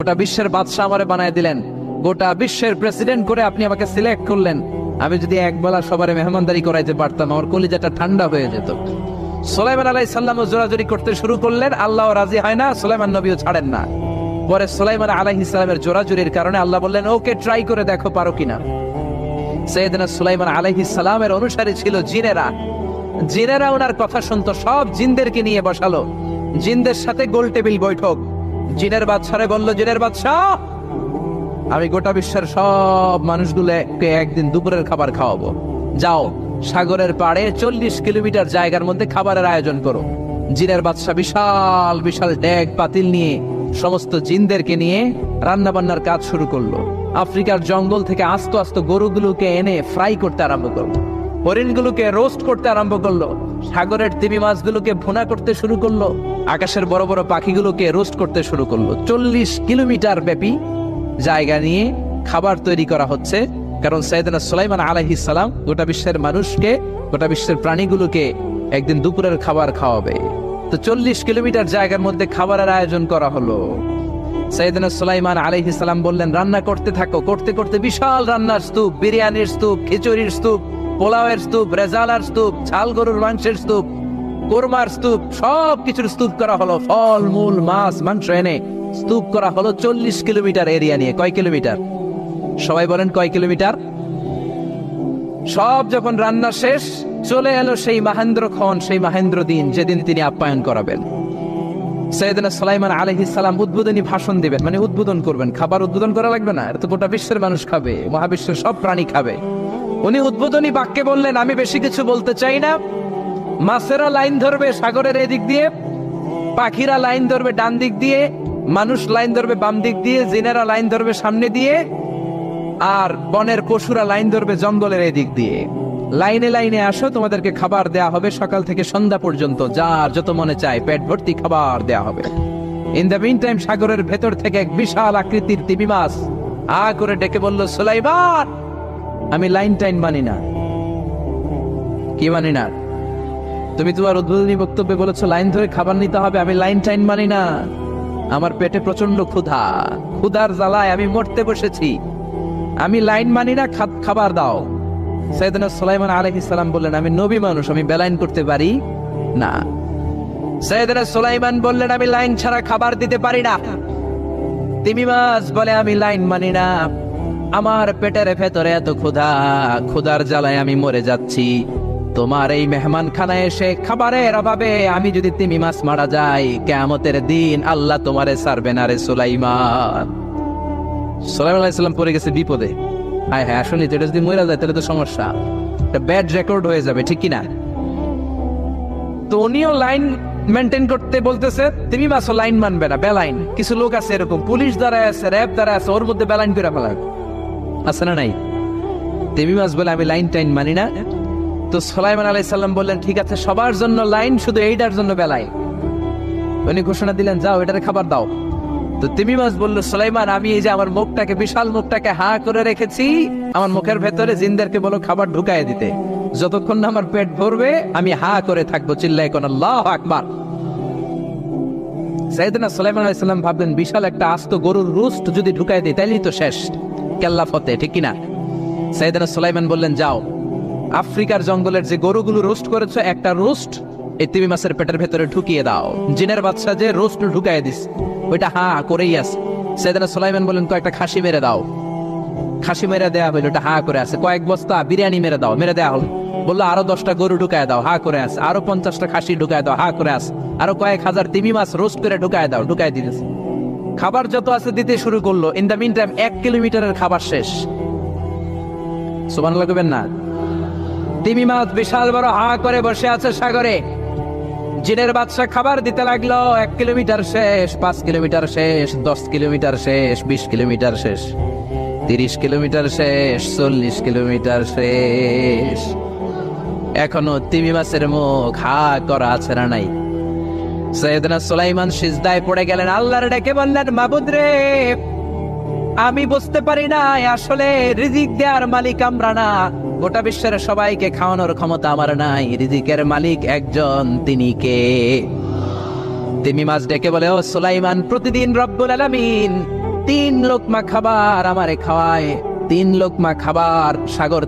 গোটা বিশ্বের বাদশাহ আমারে বানায় দিলেন। গোটা বিশ্বের প্রেসিডেন্ট করে আপনি আমাকে সিলেক্ট করলেন। আমি যদি একবেলা সবারে মেহমানদারি করাইতে পারতাম, আমার কলিজাটা ঠান্ডা হয়ে যেত। সোলাইমান আলাই সাল্লাম জোরাজুরি করতে শুরু করলেন আল্লাহ রাজি হয় না, সোলাইমান নবীও ছাড়েন না। পরে সোলাইমান আলাইহিস সালামের জোরাজুরির কারণে আল্লাহ বললেন, ওকে ট্রাই করে দেখো, পারো কিনা? সৈয়দনা সুলাইমান আলাইহিস সালামের অনুসারী ছিল জিনেরা। জিনেরা ওনার কথা শুনতো, সব জিনদেরকে নিয়ে বসালো। জিনদের সাথে গোল টেবিল বৈঠক। জিনের বাদশারে বলল, জিনের বাদশাহ, আমি গোটা বিশ্বের সব মানুষগুলোকে একদিন দুপুরের খাবার খাওয়াবো। যাও, সাগরের পাড়ে চল্লিশ কিলোমিটার জায়গার মধ্যে খাবারের আয়োজন করো। জিনের বাদশা বিশাল বিশাল ডেক পাতিল নিয়ে সমস্ত জিনদেরকে নিয়ে রান্না বান্নার কাজ শুরু করল। আফ্রিকার জঙ্গল থেকে আস্ত আস্ত গরুগুলোকে এনে ফ্রাই করতে আরম্ভ করল। হরিণগুলোকে রোস্ট করতে আরম্ভ করল। সাগরের তিমি মাছগুলোকে ভুনা করতে শুরু করল। আকাশের বড় বড় পাখিগুলোকে রোস্ট করতে শুরু করল। চল্লিশ কিলোমিটার ব্যাপী জায়গা নিয়ে খাবার তৈরি করা হচ্ছে। কারণ সৈয়দনা সুলাইমান আলাইহিস সালাম গোটা বিশ্বের মানুষকে, গোটা বিশ্বের প্রাণীগুলোকে একদিন দুপুরের খাবার খাওয়াবে। তো চল্লিশ কিলোমিটার জায়গার মধ্যে খাবারের আয়োজন করা হলো। সৈয়দনা সুলাইমান আলাইহিস সালাম বললেন, রান্না করতে থাকো। করতে করতে বিশাল রান্নার স্তূপ, বিরিয়ানির স্তূপ, খিচুড়ির স্তূপ পোলাওয়ের স্তূপ, রেজালার স্তূপ, ঝাল গরুর মাংসের স্তূপ, কোরমার স্তূপ সব কিছুর স্তূপ করা হলো ফল, মূল, মাছ, মাংস এনে। স্তূপ করা হলো চল্লিশ কিলোমিটার এরিয়া নিয়ে। কয় কিলোমিটার? সবাই বলেন কয় কিলোমিটার? সব যখন রান্না শেষ, চলে এলো সেই মাহেন্দ্র খন সেই মাহেন্দ্র দিন, যেদিন তিনি আপ্যায়ন করাবেন। সৈয়দনা সুলাইমান আলাইহিস সালাম উদ্বোধনী ভাষণ দিবেন মানে উদ্বোধন করবেন। খাবার উদ্বোধন করা লাগবে না এটা তো গোটা বিশ্বের মানুষ খাবে, মহাবিশ্বের সব প্রাণী খাবে। উনি উদ্বোধনী বাক্যে বললেন, আমি বেশি কিছু বলতে চাই না। মাছেরা লাইন ধরবে সাগরের এদিক দিয়ে, পাখিরা লাইন ধরবে ডান দিক দিয়ে, মানুষ লাইন ধরবে বাম দিক দিয়ে, জিনেরা লাইন ধরবে সামনে দিয়ে, আর বনের পশুরা লাইন ধরবে জঙ্গলের এদিক দিয়ে। লাইনে লাইনে আসো, তোমাদেরকে খাবার দেয়া হবে। সকাল থেকে সন্ধ্যা পর্যন্ত যার যত মনে চায় পেট ভর্তি খাবার দেয়া হবে। ইন দ্য মিন টাইম সাগরের ভেতর থেকে এক বিশাল আকৃতির তিমি মাছ আ করে ডেকে বলল, সুলাইমান আমি লাইন টাইন মানি না। কি মানি না? তুমি তোমার উদ্বোধনী বক্তব্যে বলেছ, লাইন ধরে খাবার নিতে হবে, আমি লাইন টাইন মানি না। আমার পেটে প্রচণ্ড ক্ষুধা। ক্ষুধার জ্বালায় আমি মরতে বসেছি। আমি লাইন মানি না খাবার দাও। সৈয়দনা সুলাইমান আলাইহিস সালাম বললেন, আমি নবী মানুষ, আমি বেলাইন করতে পারি? না। সৈয়দনা সুলাইমান বললেন, আমি লাইন ছাড়া খাবার দিতে পারি না। তিমি মাছ বলে, আমি লাইন মানি না। আমার পেটের ভেতরে এত ক্ষুধা, ক্ষুধার জ্বালায় আমি মরে যাচ্ছি। তোমার এই মেহমান খানায় এসে খাবারের অভাবে আমি যদি তিমি মাছ মারা যাই, কেয়ামতের দিন আল্লাহ তোমারে সারবে না রে সুলাইমান। সোলাইমান আলাইসাল্লাম পড়ে গেছে বিপদে। হ্যাঁ হ্যাঁ আসলে এটা যদি মরে যায়, তাহলে তো সমস্যা। ব্যাড রেকর্ড হয়ে যাবে, ঠিক কিনা? তো উনিও লাইন মেনটেন করতে বলতেছে, তুমি মাসো লাইন মানবে না, বেলাইন। কিছু লোক আছে এরকম, পুলিশ দ্বারা আছে র্যাব দ্বারা আছে, ওর মধ্যে বেলাইন করে ফেলা। আছে না নাই? তেমি মাস বলে আমি লাইন টাইন মানি না। তো সোলাইমান আলাই সাল্লাম বললেন, ঠিক আছে, সবার জন্য লাইন শুধু এইটার জন্য বেলাইন উনি ঘোষণা দিলেন, যাও, এটারে খাবার দাও। তো তিমি মাছ বলল, সুলাইমান, আমি এই যে আমার মুখটাকে, বিশাল মুখটাকে হা করে রেখেছি, আমার মুখের ভেতরে জিনদেরকে বলো খাবার ঢুকায় দিতে। যতক্ষণ না আমার পেট ভরবে, আমি হা করে থাকব চিল্লাই কোন আল্লাহ আকবার। সাইদিনা সুলাইমান আলাইসাল্লাম ভাবলেন, বিশাল একটা আস্ত গরুর রুস্ট যদি ঢুকায় দিই, তাইলেই তো শেষ। কেল্লা ফতে ঠিক কিনা? সাইদিনা সুলাইমান বললেন, যাও। আফ্রিকার জঙ্গলের যে গরুগুলো রোস্ট করেছ, একটা রোস্ট এই তিমি পেটের ভেতরে ঢুকিয়ে দাও। জিনের বাচ্চা যে রোস্ট ঢুকায় দিস ওইটা হা করেই সেদিন সুলাইমান বলেন কয়েকটা খাসি মেরে দাও। খাসি মেরে দেয়া হইল ওটা হা করে আছে। কয়েক বস্তা বিরিয়ানি মেরে দাও, মেরে দেয়া হলো। বলল, আরও দশটা গরু ঢুকায় দাও, হা করে আছে। আরও পঞ্চাশটা খাসি ঢুকায় দাও হা, করে আছে। আরও কয়েক হাজার তিমি মাছ রোস্ট করে ঢুকায় দাও, ঢুকায় দিতেছে। খাবার যত আছে দিতে শুরু করল ইন দ্য মিন টাইম এক কিলোমিটারের খাবার শেষ। সুবান লাগবেন না? তিমি মাছ বিশাল বড় হা করে বসে আছে সাগরে। জিনের বাদশা খাবার দিতে লাগল, এক কিলোমিটার শেষ, পাঁচ কিলোমিটার শেষ, দশ কিলোমিটার শেষ, বিশ কিলোমিটার শেষ, তিরিশ কিলোমিটার শেষ, চল্লিশ কিলোমিটার শেষ। এখনও তিমি মাছের মুখ হা করা আছে না নাই? সৈয়দনা সুলাইমান সিজদায় পড়ে গেলেন, আল্লাহর ডেকে বললেন, মাবুদ আমি বুঝতে পারি না, আসলে রিজিক দেওয়ার মালিক আমরা না। গোটা বিশ্বের সবাইকে খাওয়ানোর ক্ষমতা আমার নাই, রিজিকের মালিক একজন তিনি কে? তিমি মাছ ডেকে বলে, ও সুলাইমান, প্রতিদিন রব্বুল আলামিন তিন লোকমা খাবার আমারে খাওয়ায়, তিন লোকমা খাবার সাগর